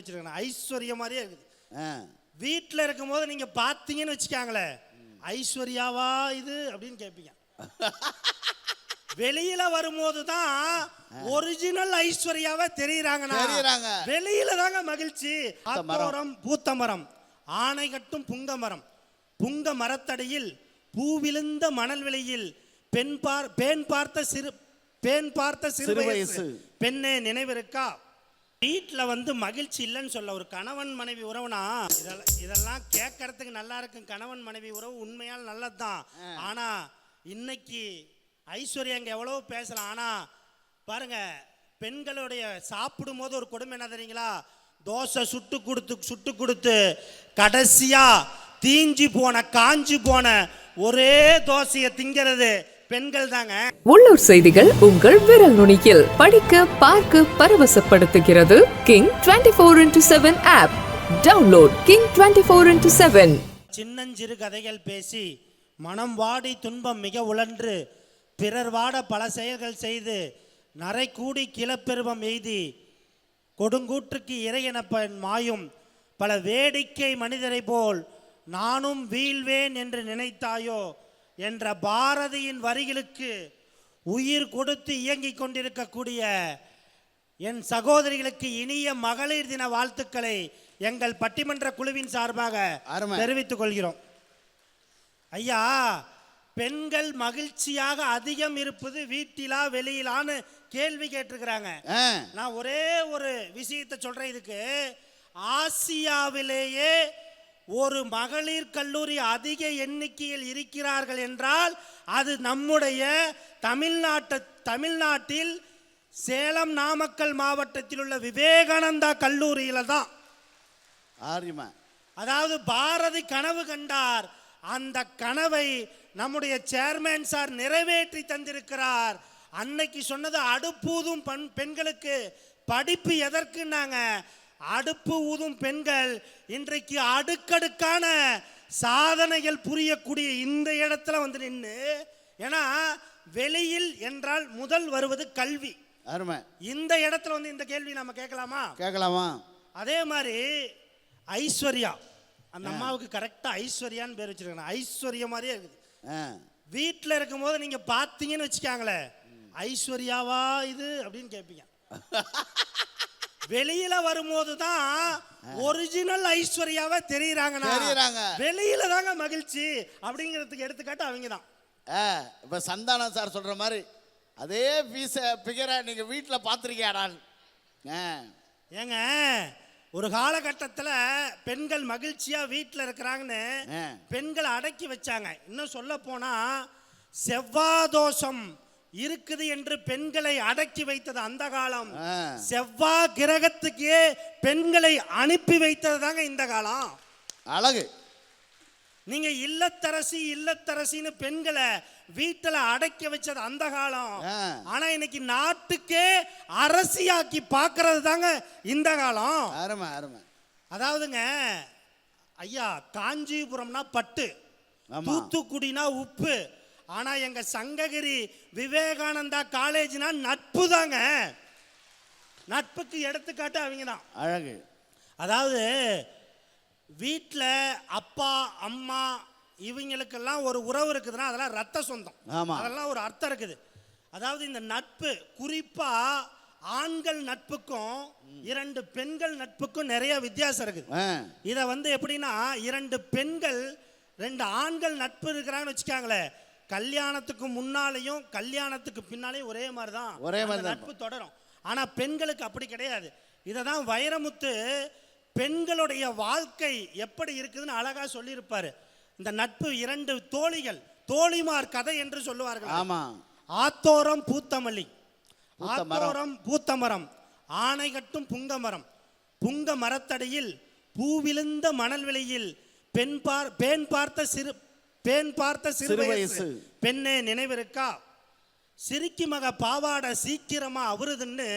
வச்சிருக்கேன். ஐஸ்வர்யா மாதிரியே இருக்குது. வீட்டில் இருக்கும்போது நீங்க பார்த்தீங்கன்னு வச்சுக்காங்களே ஐஸ்வர்யாவா இது அப்படின்னு கேட்பீங்க. வெளியில வரும்போது தான் ஒரிஜினல் ஐஸ்வர்யாவா தெரியுறாங்கண்ணா. தெரியுறாங்க. வெளியில தாங்க மகிழ்ச்சி. மரம். ஆத்தோரம் பூத்த மரம். ஆனை கட்டும் புங்க மரம். புங்க மரத்தடியில் பூவிழுந்த மணல் வெளியில் பெண் பார் பேன் பார்த்த சிறு பேன் பார்த்த சிறு வயசு. பெண்ணே நினைவிருக்கா? வீட்டில் வந்து மகிழ்ச்சி இல்லைன்னு சொல்ல ஒரு கணவன் மனைவி உறவுனா இதெல்லாம் இதெல்லாம் கேட்கறதுக்கு நல்லா இருக்கும். கணவன் மனைவி உறவு உண்மையால் நல்லதுதான். ஆனா இன்னைக்கு ஐஸ்வர்யா இங்க எவ்வளவோ பேசலாம் ஆனா பாருங்க பெண்களுடைய சாப்பிடும் போது ஒரு கொடுமை என்ன தெரியுங்களா? தோசை சுட்டு கொடுத்து சுட்டு கொடுத்து கடைசியா தீஞ்சு போன காஞ்சு போன ஒரே தோசையை திங்கிறது பெண்கள் தாங்க உள்ளூர் செய்திகள் உங்கள் விரல் நுனியில். படிக்க பார்க்க பரவசப்படுத்துகிறது king twenty four into seven app download king twenty four into seven சின்னஞ்சிறு கதைகள் பேசி மனம் வாடி துன்பம் மிக உழன்று பிறர் வாட பல செயல்கள் செய்து நரை கூடி கிளப்பெருவம் எய்தி கொடுங்கூற்றுக்கு இறையெனப்பன் மாயும் பல வேடிக்கை மனிதரை போல் நானும் வீழ்வேன் என்று நினைத்தாயோ என்ற பாரதியின் வரிகளுக்கு உயிர் கொடுத்து இயங்கிக் கொண்டிருக்கக்கூடிய என் சகோதரிகளுக்கு இனிய மகளிர் தின வாழ்த்துக்களை எங்கள் பட்டிமன்ற குழுவின் சார்பாக. தெரிவித்துக் கொள்கிறோம் ஐயா பெண்கள் மகிழ்ச்சியாக அதிகம் இருப்பது வீட்டிலா வெளியிலான்னு கேள்வி கேட்டிருக்கிறாங்க. நான் ஒரே ஒரு விஷயத்தை சொல்றேன் இதுக்கு ஆசியாவிலேயே ஒரு மகளிர் கல்லூரி அதிக எண்ணிக்கையில் இருக்கிறார்கள் என்றால் அது நம்முடைய தமிழ்நாட்டு தமிழ்நாட்டில் சேலம் நாமக்கல் மாவட்டத்தில் உள்ள விவேகானந்தா கல்லூரியில தான். ஆரியமா அதாவது பாரதி கனவு கண்டார். அந்த கனவை நம்முடைய சேர்மேன் சார் நிறைவேற்றி தந்திருக்கிறார். அன்னைக்கு சொன்னது அடுப்பூதும் பெண் பெண்களுக்கு படிப்பு எதற்குன்னாங்க? அடுப்பு ஊதும் பெண்கள் இன்றைக்கு அடுக்கடுக்கான சாதனைகள் புரியக்கூடிய இந்த இடத்துல வந்து நின்று ஏன்னா வெளியில் என்றால் முதல் வருவது கல்வி. அருமை. இந்த இடத்துல வந்து இந்த கேள்வி நம்ம கேட்கலாமா? கேட்கலாமா? அதே மாதிரி ஐஸ்வர்யா. அந்த அம்மாவுக்கு கரெக்டாக ஐஸ்வர்யான்னு பேர் வச்சிருக்காங்க. ஐஸ்வர்யா மாதிரியே இருக்குது. வீட்டில் இருக்கும்போது நீங்கள் பார்த்தீங்கன்னு வச்சுக்காங்களே ஐஸ்வர்யாவா இது அப்படின்னு கேட்பீங்க. வெளியில வரும்போது தான் ஒரிஜினல் ஐஸ்வர்யாவா தெரியுறாங்கண்ணா. தெரியுறாங்க. வெளியில தாங்க மகிழ்ச்சி அப்படிங்கிறதுக்கு எடுத்துக்காட்டு அவங்க தான் இப்போ சந்தானம் சார் சொல்கிற மாதிரி அதே பீஸ பிகரை நீங்கள் வீட்டில் பார்த்துருக்கியாடான் ஆ. ஏங்க ஒரு காலகட்டத்தில் பெண்கள் மகிழ்ச்சியா வீட்டில் இருக்கிறாங்கன்னு. பெண்களை அடக்கி வச்சாங்க. இன்னும் சொல்ல போனா செவ்வாதோஷம் இருக்குது என்று பெண்களை அடக்கி வைத்தது அந்த காலம் ஆ. செவ்வாய் கிரகத்துக்கே பெண்களை அனுப்பி வைத்தது தாங்க இந்த காலம் அழகு நீங்க இல்லத்தரசி இல்லத்தரசின்னு பெண்களை வீட்டில் அடக்கி வச்சது அந்த காலம். ஆனா இன்னைக்கு நாட்டுக்கே அரசியாக்கி பார்க்கறது தாங்க இந்த காலம் அருமை அருமை அதாவதுங்க ஐயா காஞ்சிபுரம்னா பட்டு. தூத்துக்குடினா உப்பு ஆனா எங்க சங்ககிரி விவேகானந்தா காலேஜ்னா நட்பு தாங்க நட்புக்கு எடுத்துக்காட்டு அவங்க தான் அழகு. அதாவது வீட்டில் அப்பா அம்மா இவங்களுக்கெல்லாம் ஒரு உறவு இருக்குதுன்னா அதெல்லாம் ரத்த சொந்தம். ஆமா. அதெல்லாம் ஒரு அர்த்தம் இருக்குது. அதாவது இந்த நட்பு குறிப்பா ஆண்கள் நட்புக்கும் இரண்டு பெண்கள் நட்புக்கும் நிறைய வித்தியாசம் இருக்குது. இதை வந்து எப்படின்னா இரண்டு பெண்கள் ரெண்டு ஆண்கள் நட்பு இருக்கிறாங்கன்னு வச்சுக்காங்களே கல்யாணத்துக்கு முன்னாலேயும் கல்யாணத்துக்கு பின்னாலேயும் ஒரே மாதிரி தான் ஒரே மாதிரி நட்பு தொடரும். ஆனா பெண்களுக்கு அப்படி கிடையாது. இதை தான் வைரமுத்து பெண்களுடைய வாழ்க்கை எப்படி இருக்குதுன்னு அழகா சொல்லியிருப்பாரு. இந்த நட்பு இரண்டு தோழிகள் தோழிமார் கதை என்று சொல்லுவார்கள். ஆமாம் ஆத்தோரம் பூத்தமல்லி. ஆத்தோரம் பூத்த மரம் ஆனை கட்டும் புங்க மரம் புங்க மரத்தடியில் பூவிழுந்த மணல் வெளியில் பெண் பார் பேன் பார்த்த சிறு பேன் பார்த்த சிறு வயசு. பெண்ணே நினைவிருக்கா சிரிக்கி மக பாவாடை சீக்கிரமா அவருதுன்னு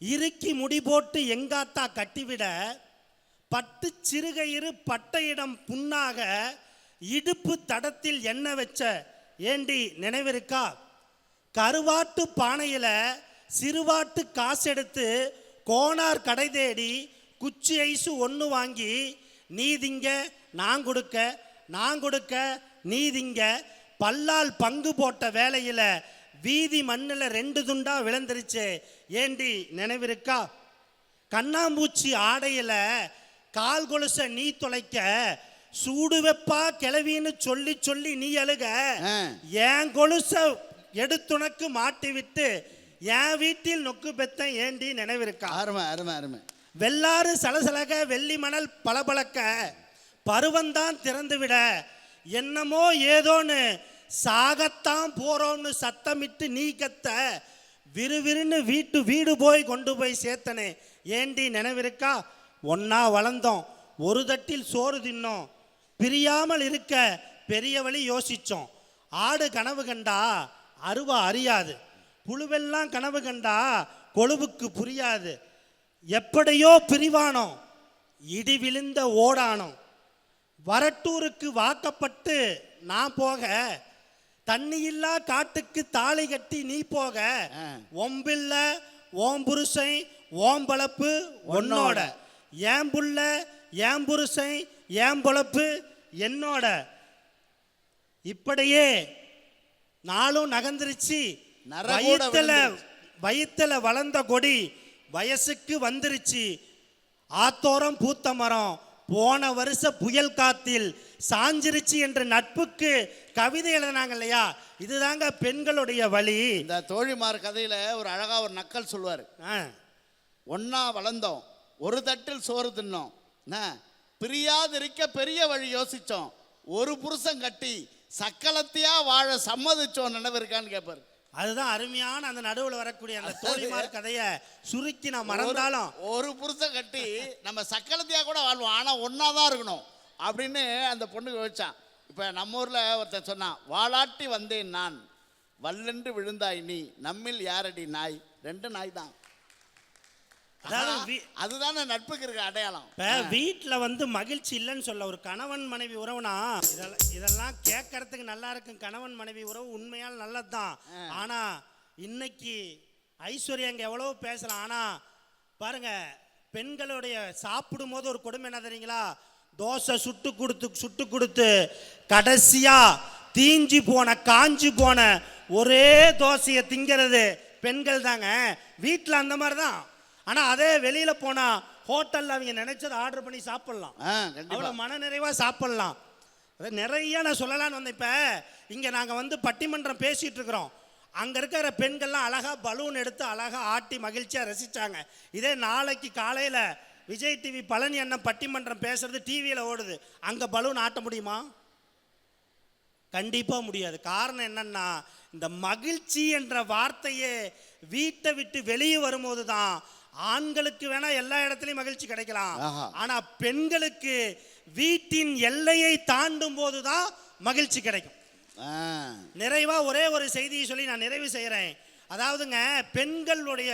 இறுக்கி முடி போட்டு எங்காத்தா கட்டிவிட பட்டு சிறுகயிறு பட்டையிடம் புண்ணாக இடுப்பு தடத்தில் எண்ணெய் வச்ச ஏண்டி நினைவிருக்கா கருவாட்டு பானையில சிறுவாட்டு காசெடுத்து கோனார் கடை தேடி குச்சி ஐஸு ஒன்று வாங்கி நீ திங்க நான் கொடுக்க நான் கொடுக்க நீ திங்க. பல்லால் பங்கு போட்ட வேலையில் வீதி மண்ணில் ரெண்டு துண்டா விழுந்துருச்சு. ஏண்டி நினைவிருக்கா? கண்ணாம்பூச்சி ஆடையில கால் கொலுச நீ தொலைக்க சூடு வெப்பா கிளவின்னு சொல்லி சொல்லி நீ அழுக. என் கொலுச எடுத்துனக்கு மாட்டி விட்டு என் வீட்டில் நொக்கு பெத்த ஏண்டி நினைவிருக்கா? அருமை அருமை அருமை. வெள்ளாறு சலசலக வெள்ளி மணல் பளபளக்க. பருவந்தான் திறந்துவிட என்னமோ ஏதோன்னு சாகத்தான் போறோம்னு சத்தமிட்டு நீ கத்த விறுவிறுன்னு வீட்டு வீடு போய் கொண்டு போய் சேர்த்தனே. ஏண்டி நினைவிருக்கா? ஒன்னா வளர்ந்தோம் ஒரு தட்டில் சோறு தின்னோம் பிரியாமல் இருக்க பெரிய வழி யோசிச்சோம். ஆடு கனவு கண்டா அருவா அறியாது புழுவெல்லாம் கனவு கண்டா கொழுவுக்கு புரியாது. எப்படியோ பிரிவானோம் இடி விழுந்த ஓடானோம். வரட்டூருக்கு வாக்கப்பட்டு நான் போக தண்ணியில்லா காட்டுக்கு தாலி கட்டி நீ போக. ஒம்பில்ல ஓம் புருஷன் ஓம் பழப்பு உன்னோட. ஏன் புள்ள ஏன் புருஷன் ஏன் பொழப்பு என்னோட. இப்படியே நாளும் நகர்ந்துருச்சு. விழுந்துருச்சு. வயித்துல வளர்ந்த கொடி வயசுக்கு வந்துருச்சு. ஆத்தோரம் பூத்த மரம் போன வருஷ புயல் காத்தில் சாஞ்சிருச்சு என்ற நட்புக்கு கவிதை எழுதினாங்க இல்லையா? இதுதாங்க பெண்களுடைய வழி. இந்த தோழிமார் கதையில ஒரு அழகா ஒரு நக்கல் சொல்லுவார். ஒன்னா வளர்ந்தோம் ஒரு தட்டில் சோறு தின்னோம்? பிரியாதிருக்க பெரிய வழி யோசிச்சோம். ஒரு புருஷன் கட்டி சக்கலத்தையா வாழ சம்மதிச்சோம் நினைவு இருக்கான்னு கேட்பாரு அதுதான் அருமையான அந்த நடுவில் வரக்கூடிய அந்த தோழிமார் கதையை சுருக்கி நான் மறந்தாலும். ஒரு புருஷன் கட்டி நம்ம சக்கலத்தையா கூட வாழ்வோம். ஆனா ஒன்னா தான் இருக்கணும் அப்படின்னு அந்த பொண்ணுக்கு வச்சான் இப்ப நம்ம ஊர்ல ஒருத்தன் சொன்னான் வாளாட்டி வந்தேன் நான் வல்லென்று விழுந்தாய் நீ நம்மில் யாரடி நாய்? ரெண்டு நாய் தான். அதாவது அதுதானே நட்புக்கு இருக்க அடையாளம். இப்ப வீட்டுல வந்து மகிழ்ச்சி இல்லைன்னு சொல்ல ஒரு கணவன் மனைவி உறவுனா இதெல்லாம் இதெல்லாம் கேட்கறதுக்கு நல்லா இருக்கும். கணவன் மனைவி உறவு உண்மையால் நல்லதுதான். ஆனா இன்னைக்கு ஐஸ்வர்யா அங்க எவ்வளவு பேசலாம் ஆனா பாருங்க பெண்களுடைய சாப்பிடும் போது ஒரு கொடுமை என்ன தெரியுங்களா? தோசை சுட்டு கொடுத்து சுட்டு கொடுத்து கடைசியா தீஞ்சு போன காஞ்சு போன ஒரே தோசையை திங்கிறது பெண்கள் தாங்க. வீட்டில் அந்த மாதிரி தான் ஆனால் அதே வெளியில் போனால் ஹோட்டலில் அவங்க நினைச்சதை ஆர்டர் பண்ணி சாப்பிட்லாம். அவ்வளோ மன நிறைவாக சாப்பிட்லாம். அது நிறைய நான் சொல்லலாம்னு வந்தேன் இப்போ. இங்கே நாங்கள் வந்து பட்டிமன்றம் பேசிகிட்டு இருக்கிறோம். அங்கே இருக்கிற பெண்கள்லாம் அழகாக பலூன் எடுத்து அழகாக ஆட்டி மகிழ்ச்சியாக ரசித்தாங்க இதே நாளைக்கு காலையில் விஜய் டிவி பழனி அண்ணன் பட்டிமன்றம் பேசுறது டிவியில் ஓடுது. அங்கே பலூன் ஆட்ட முடியுமா? கண்டிப்பாக முடியாது. காரணம் என்னன்னா இந்த மகிழ்ச்சி என்ற வார்த்தையே வீட்டை விட்டு வெளியே வரும்போது தான் ஆண்களுக்கு வேணா எல்லா இடத்துலையும் மகிழ்ச்சி கிடைக்கலாம். ஆனா பெண்களுக்கு வீட்டின் எல்லையை தாண்டும் போது தான் மகிழ்ச்சி கிடைக்கும். நிறைவா ஒரே ஒரு செய்தியை சொல்லி நான் நிறைவு செய்கிறேன் அதாவதுங்க பெண்களுடைய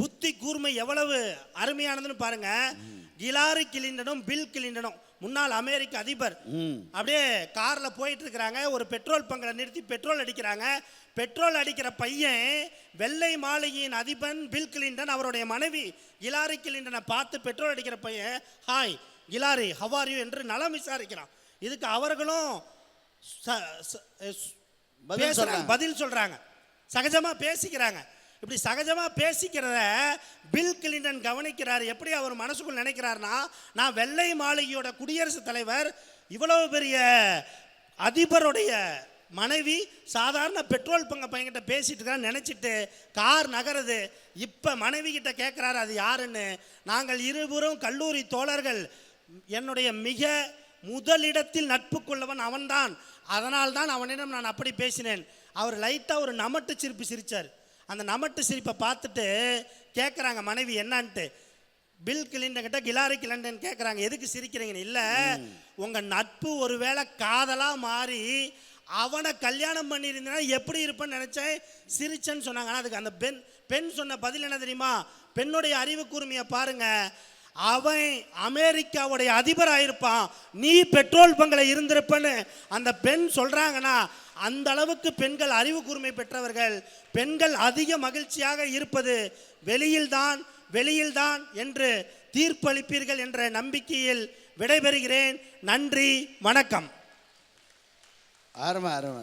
புத்தி கூர்மை எவ்வளவு அருமையானதுன்னு பாருங்க. கிலாரி கிளிண்டனும் பில் கிளிண்டனும் முன்னாள் அமெரிக்க அதிபர். அப்படியே கார்ல போயிட்டு இருக்கிறாங்க ஒரு பெட்ரோல் பங்கல நிறுத்தி பெட்ரோல் அடிக்கிறாங்க. பெட்ரோல் அடிக்கிற பையன் வெள்ளை மாளிகையின் அதிபன் பில் கிளின்டன் அவருடைய மனைவி கிலாரி கிளிண்டனை பார்த்து பெட்ரோல் அடிக்கிற பையன் ஹாய் கிலாரி ஹவாரியூ என்று நலம் விசாரிக்கிறான். இதுக்கு அவர்களும். பதில் சொல்றாங்க. சகஜமா பேசிக்கிறாங்க. இப்படி சகஜமாக பேசிக்கிறத பில் கிளின்டன் கவனிக்கிறார். எப்படி அவர் மனசுக்குள் நினைக்கிறார்னா நான் வெள்ளை மாளிகையோட குடியரசுத் தலைவர் இவ்வளவு பெரிய அதிபருடைய மனைவி சாதாரண பெட்ரோல் பங்க பையன்கிட்ட பேசிட்டு இருக்கான்னு நினச்சிட்டு கார் நகருது. இப்போ மனைவி கிட்ட கேட்குறாரு அது யாருன்னு? நாங்கள் இருவரும் கல்லூரி தோழர்கள் என்னுடைய மிக முதலிடத்தில் நட்பு கொள்ளவன் அவன்தான். அதனால் தான் அவனிடம் நான் அப்படி பேசினேன். அவர் லைட்டாக ஒரு நமட்டு சிரிப்பு சிரித்தார் அந்த நமட்டு சிரிப்பை பார்த்துட்டு கேட்குறாங்க மனைவி என்னன்ட்டு? பில் கிளிண்டன் கிட்ட கிலாரி கிளண்டன் கேட்குறாங்க எதுக்கு சிரிக்கிறீங்கன்னு? இல்லை உங்கள் நட்பு ஒருவேளை காதலாக மாறி அவனை கல்யாணம் பண்ணியிருந்தா எப்படி இருப்பேன்னு நினச்சேன்? சிரிச்சேன்னு சொன்னாங்க. ஆனால் அதுக்கு அந்த பெண் பெண் சொன்ன பதில் என்ன தெரியுமா? பெண்ணுடைய அறிவு கூர்மையை பாருங்க. அவன் அமெரிக்காவுடைய அதிபராக இருப்பான் நீ பெட்ரோல் பங்கில் இருந்திருப்பன்னு அந்த பெண் சொல்கிறாங்கன்னா அந்த அளவுக்கு பெண்கள் அறிவு கூர்மை பெற்றவர்கள் பெண்கள் அதிக மகிழ்ச்சியாக இருப்பது வெளியில்தான் வெளியில்தான் என்று தீர்ப்பளிப்பீர்கள் என்ற நம்பிக்கையில் விடைபெறுகிறேன். நன்றி வணக்கம். ஆரம்ப ஆரம்ப